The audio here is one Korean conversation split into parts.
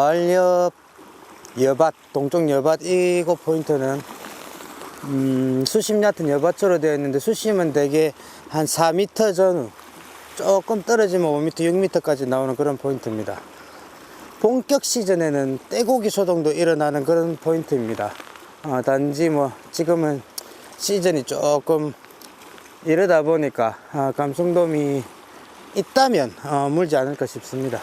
예, 마을 옆 여밭, 동쪽 여밭 이곳 포인트는 음, 수심 얕은 여밭으로 되어 있는데 수심은 대개 한 4m 전후 조금 떨어지면 5m, 6m까지 나오는 그런 포인트입니다. 본격 시즌에는 떼고기 소동도 일어나는 그런 포인트입니다. 어, 단지 뭐 지금은 시즌이 조금 이러다 보니까 아, 감성돔이 있다면 어, 물지 않을까 싶습니다.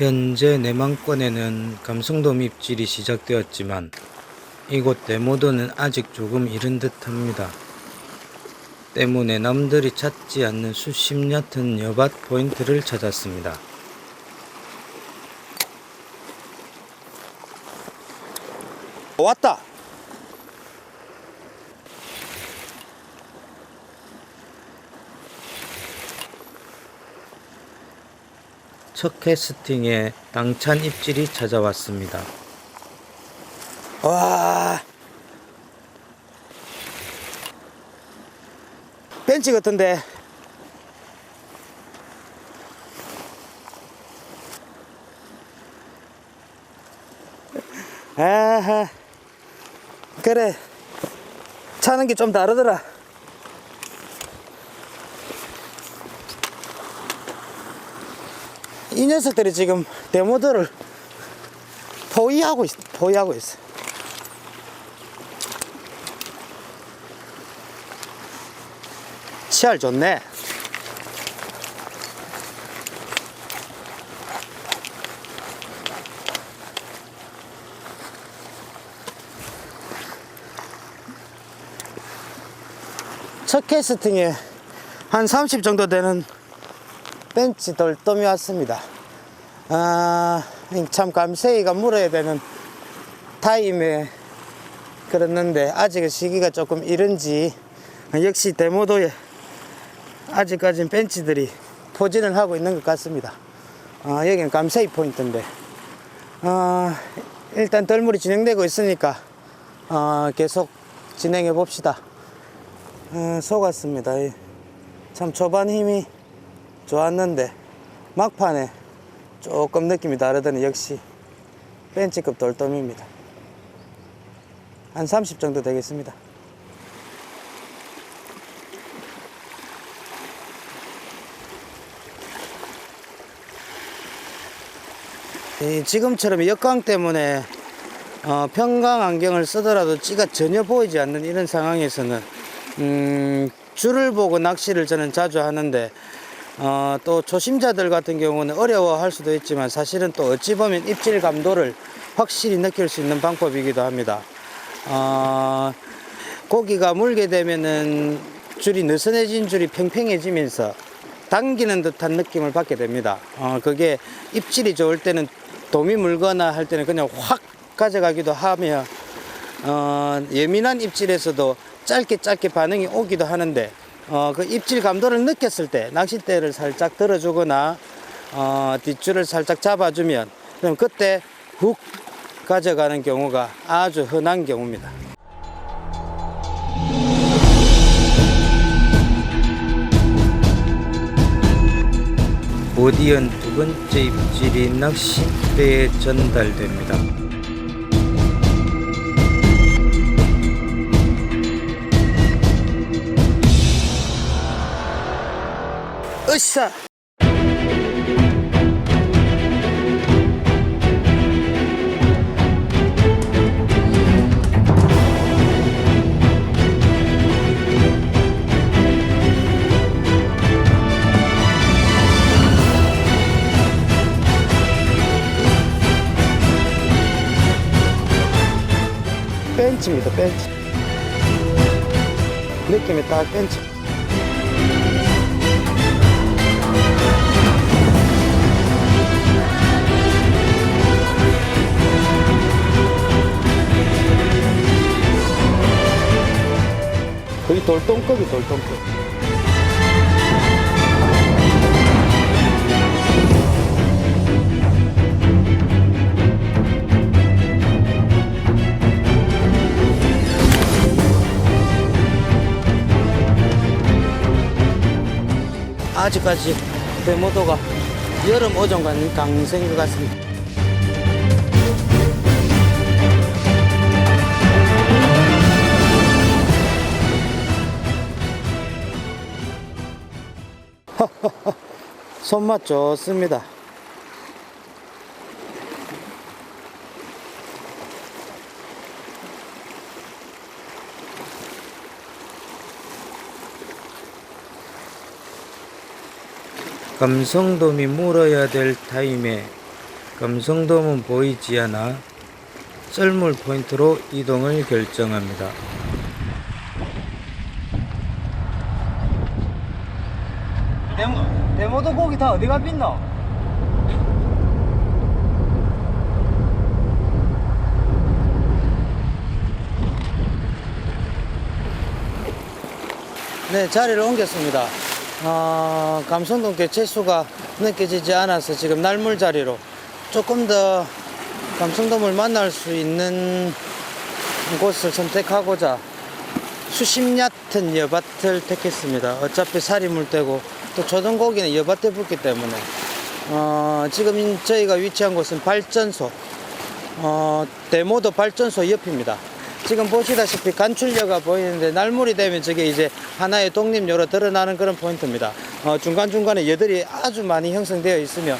현재 내망권에는 감성돔 입질이 시작되었지만 이곳 데모도는 아직 조금 이른 듯합니다. 때문에 남들이 찾지 않는 수심 얕은 여밭 포인트를 찾았습니다. 왔다. 첫 캐스팅에 당찬 입질이 찾아왔습니다. 와. 벤치 같은데. 아하. 그래. 차는 게 좀 다르더라. 이 녀석들이 지금 데모들을 포위하고 있어. 포위하고 있어. 치알 좋네. 첫 캐스팅에 한 30 정도 되는 벤치 돌돔이 왔습니다. 아, 참 감세이가 물어야 되는 타임에 그랬는데 아직 시기가 조금 이른지 역시 데모도에 아직까지는 벤치들이 포진을 하고 있는 것 같습니다. 어, 여기는 감세이 포인트인데 어, 일단 덜물이 진행되고 있으니까 어, 계속 진행해 봅시다. 어, 속았습니다. 이, 참 초반 힘이 좋았는데 막판에 조금 느낌이 다르더니 역시 벤치급 돌돔입니다. 한 30 정도 되겠습니다. 이 지금처럼 역광 때문에 어, 평강 안경을 쓰더라도 찌가 전혀 보이지 않는 이런 상황에서는 음, 줄을 보고 낚시를 저는 자주 하는데 어, 또 초심자들 같은 경우는 어려워할 수도 있지만 사실은 또 어찌 보면 입질 감도를 확실히 느낄 수 있는 방법이기도 합니다. 어, 고기가 물게 되면은 줄이 느슨해진 줄이 팽팽해지면서 당기는 듯한 느낌을 받게 됩니다. 어, 그게 입질이 좋을 때는 돔이 물거나 할 때는 그냥 확 가져가기도 하며 어, 예민한 입질에서도 짧게 짧게 반응이 오기도 하는데 어, 그 입질 감도를 느꼈을 때 낚싯대를 살짝 들어주거나 어, 뒷줄을 살짝 잡아주면 그럼 그때 훅 가져가는 경우가 아주 흔한 경우입니다. 오디언 두 번째 입질이 낚싯대에 전달됩니다. 으쌰! 벤치입니다, 벤치. 느낌이 딱 벤치. 거기 돌돔급이 돌돔급. 아직까지 그 배모도가 여름 오전과는 강생인 것 같습니다. 손맛 좋습니다. 감성돔이 물어야 될 타임에 감성돔은 보이지 않아 썰물 포인트로 이동을 결정합니다. 데 모, 데모도 고기 다 어디가 빗노? 네, 자리를 옮겼습니다. 어, 감성동 개체수가 느껴지지 않아서 지금 날물 자리로 조금 더 감성돔을 만날 수 있는 곳을 선택하고자 수심 얕은 여밭을 택했습니다. 어차피 살이 물때고 또 조등고기는 여밭에 붙기 때문에 어, 지금 저희가 위치한 곳은 발전소 어, 대모도 발전소 옆입니다. 지금 보시다시피 간출려가 보이는데 날물이 되면 저게 이제 하나의 독립료로 드러나는 그런 포인트입니다. 어, 중간중간에 여들이 아주 많이 형성되어 있으며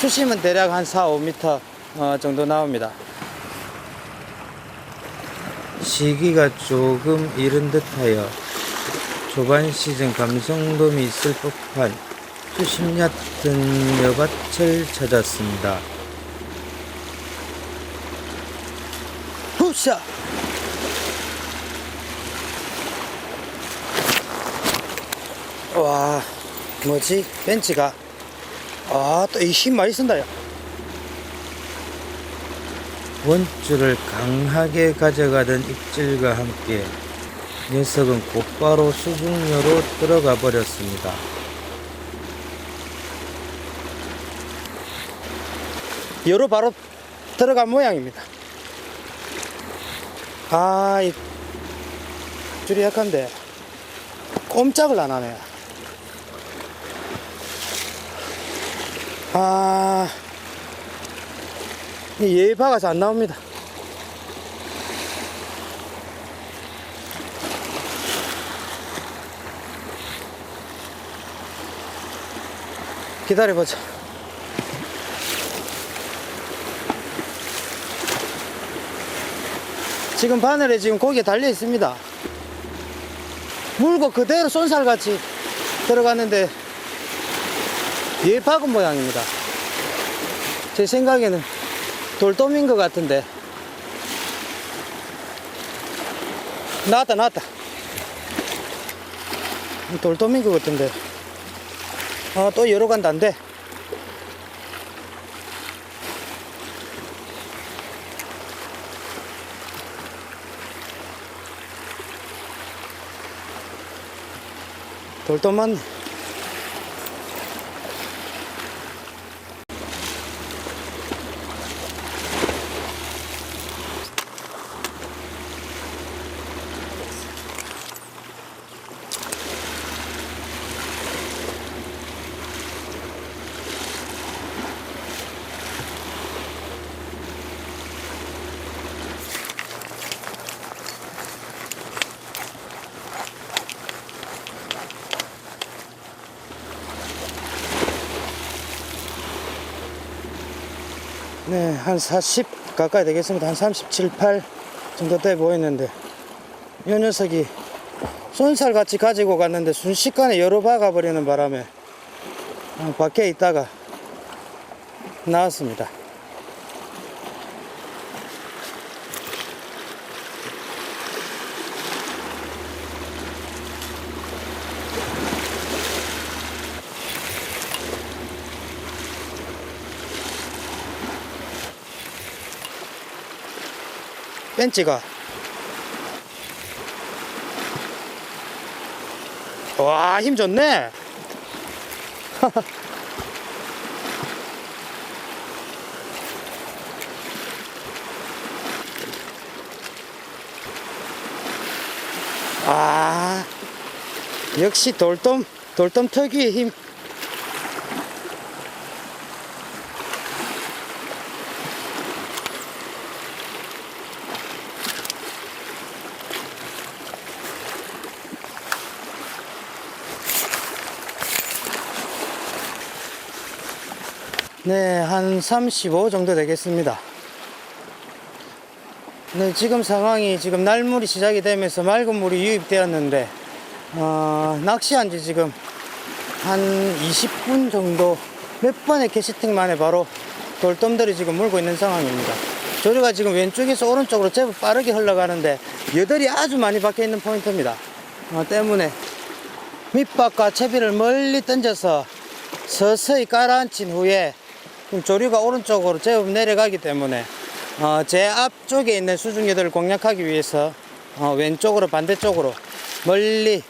수심은 대략 한 4, 5m 어, 정도 나옵니다. 시기가 조금 이른 듯하여 초반 시즌 감성돔이 있을 법한 수심 얕은 여밭을 찾았습니다. 흡샤! 와, 뭐지? 벤치가. 아, 또 이 힘 많이 쓴다, 야. 원줄을 강하게 가져가던 입질과 함께 녀석은 곧바로 수중료로 들어가 버렸습니다. 여로 바로 들어간 모양입니다. 아, 이 줄이 약한데 꼼짝을 안 하네. 아, 이 예의 박아서 안 나옵니다. 기다려보자. 지금 바늘에 지금 고기가 달려 있습니다. 물고 그대로 쏜살같이 들어갔는데 얘 박은 모양입니다. 제 생각에는 돌돔인 것 같은데. 나왔다 나왔다. 돌돔인 것 같은데. 아 또 여러 간다인데. 돌돔 맞 네 네, 한 40 가까이 되겠습니다. 한 37, 8 정도 돼 보이는데, 이 녀석이 손살 같이 가지고 갔는데 순식간에 열어 박아 버리는 바람에 어, 밖에 있다가 나왔습니다. 벤치가. 와 힘 좋네. 아 역시 돌돔 돌돔 특유의 힘 네, 한 35 정도 되겠습니다. 네, 지금 상황이 지금 날물이 시작이 되면서 맑은 물이 유입되었는데, 어, 낚시한 지 지금 한 20분 정도 몇 번의 캐스팅 만에 바로 돌돔들이 지금 물고 있는 상황입니다. 조류가 지금 왼쪽에서 오른쪽으로 제법 빠르게 흘러가는데 여들이 아주 많이 박혀 있는 포인트입니다. 어, 때문에 밑밥과 채비를 멀리 던져서 서서히 깔아앉힌 후에 조류가 오른쪽으로 제법 내려가기 때문에 어, 제 앞쪽에 있는 수중여들을 공략하기 위해서 어, 왼쪽으로 반대쪽으로 멀리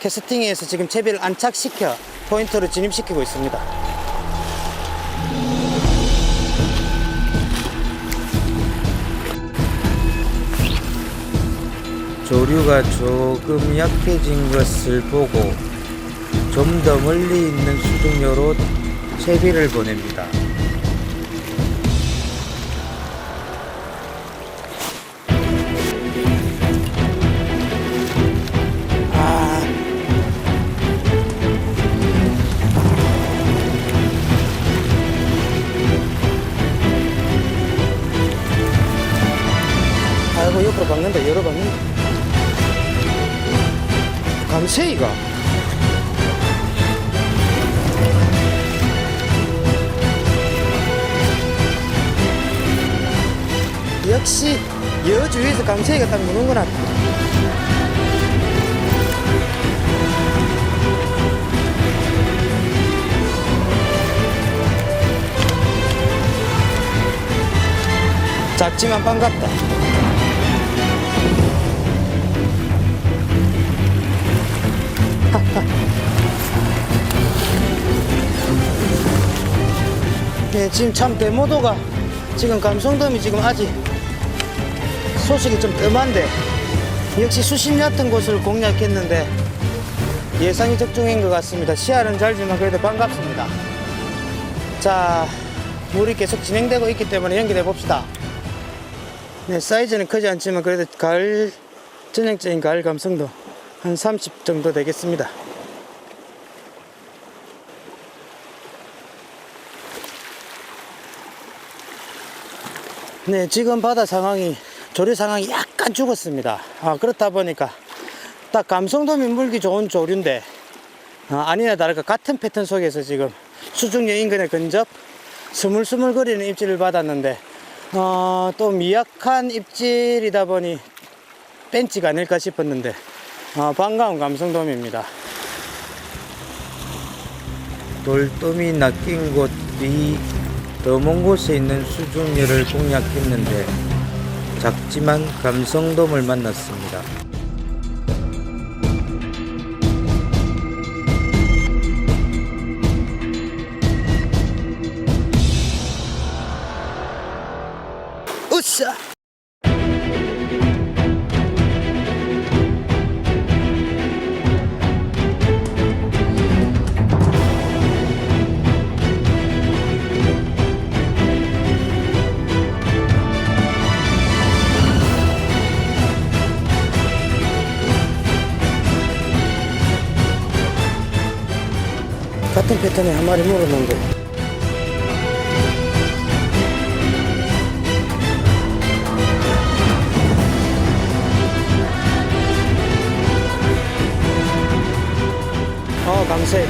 캐스팅에서 지금 채비를 안착시켜 포인트로 진입시키고 있습니다. 조류가 조금 약해진 것을 보고 좀 더 멀리 있는 수중료로 채비를 보냅니다. 아, 아이고 옆으로 박는다 열어 박는다. 감세이가 역시 여주위에서 감세이가 딱 무는구나 작지만 반갑다. 예, 지금 참 대모도가 지금 감성돔이 지금 아직 소식이 좀 뜸한데 역시 수심 얕은 곳을 공략했는데 예상이 적중인 것 같습니다. 시야는 잘지만 그래도 반갑습니다. 자, 물이 계속 진행되고 있기 때문에 연결해 봅시다. 네, 사이즈는 크지 않지만 그래도 가을 전형적인 가을 감성도 한 30 정도 되겠습니다. 네, 지금 바다 상황이 조류 상황이 약간 죽었습니다. 아, 그렇다 보니까 딱 감성돔이 물기 좋은 조류인데 아, 아니나 다를까 같은 패턴 속에서 지금 수중료 인근에 근접 스물스물 거리는 입질을 받았는데 어, 또 미약한 입질이다 보니 벤치가 아닐까 싶었는데 어, 반가운 감성돔입니다. 돌돔이 낚인 곳뒤더먼 곳에 있는 수중료를 공략했는데 작지만 감성돔을 만났습니다. 으쌰! 같은 패턴에 한 마리 거. 어, 감세.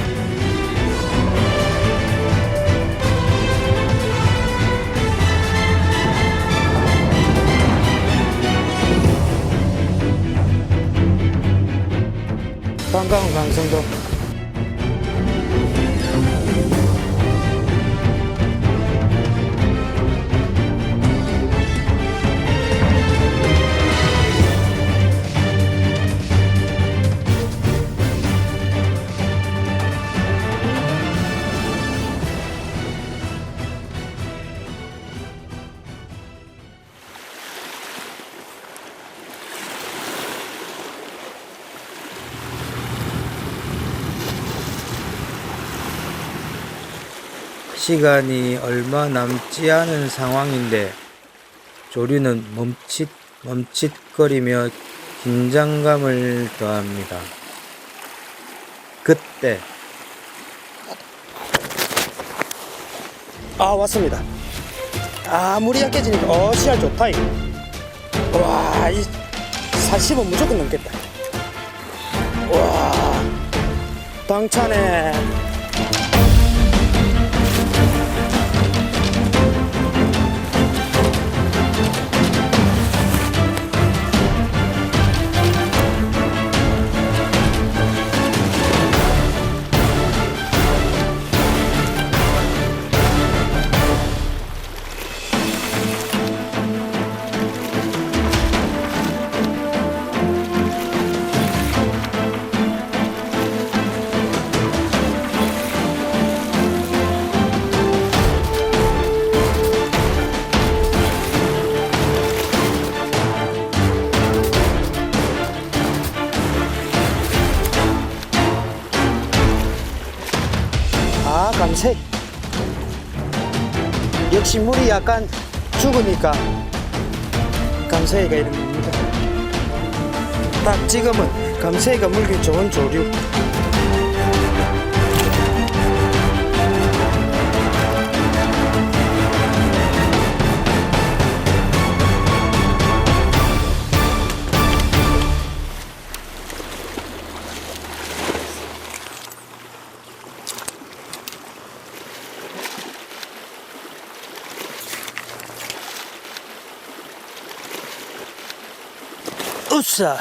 반가운 강성도. 시간이 얼마 남지 않은 상황인데 조류는 멈칫 멈칫거리며 긴장감을 더합니다. 그때 아 왔습니다. 아 물이 약해지니까 어 씨알 좋다 이거. 와이 40은 무조건 넘겠다. 와 당차네 역시 물이 약간 죽으니까 감새가 이런 겁니다. 딱 지금은 감새가 물기 좋은 조류 으쌰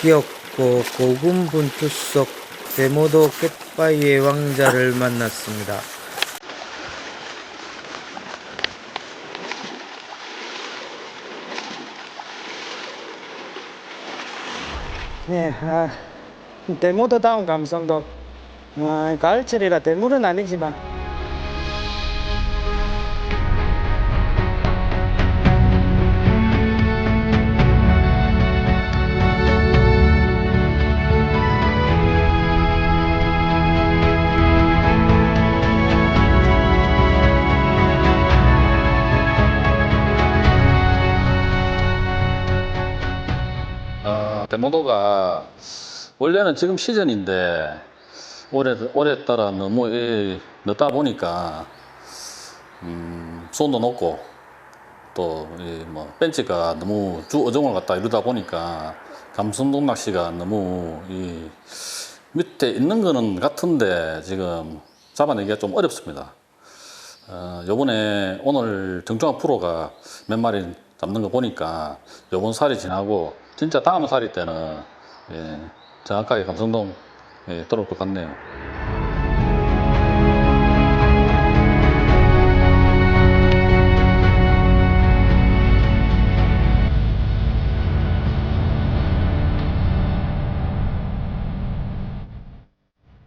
귀엽고 고군분투 속 대모도 깻바위의 왕자를 만났습니다. 네, 아, 대모도다운 감성도 아, 가을철이라 대물은 아니지만 대모도가 원래는 지금 시즌인데 올해 올해 따라 너무 이, 늦다 보니까 음, 수온도 높고 또뭐 벤치가 너무 주 어종을 갖다 이루다 보니까 감성동 낚시가 너무 이 밑에 있는 거는 같은데 지금 잡아내기가 좀 어렵습니다. 어, 요번에 오늘 정종환 프로가 몇 마리 잡는 거 보니까 요번 살이 지나고 진짜 다음 살이 때는 예, 정확하게 감성동 예, 들어올 것 같네요.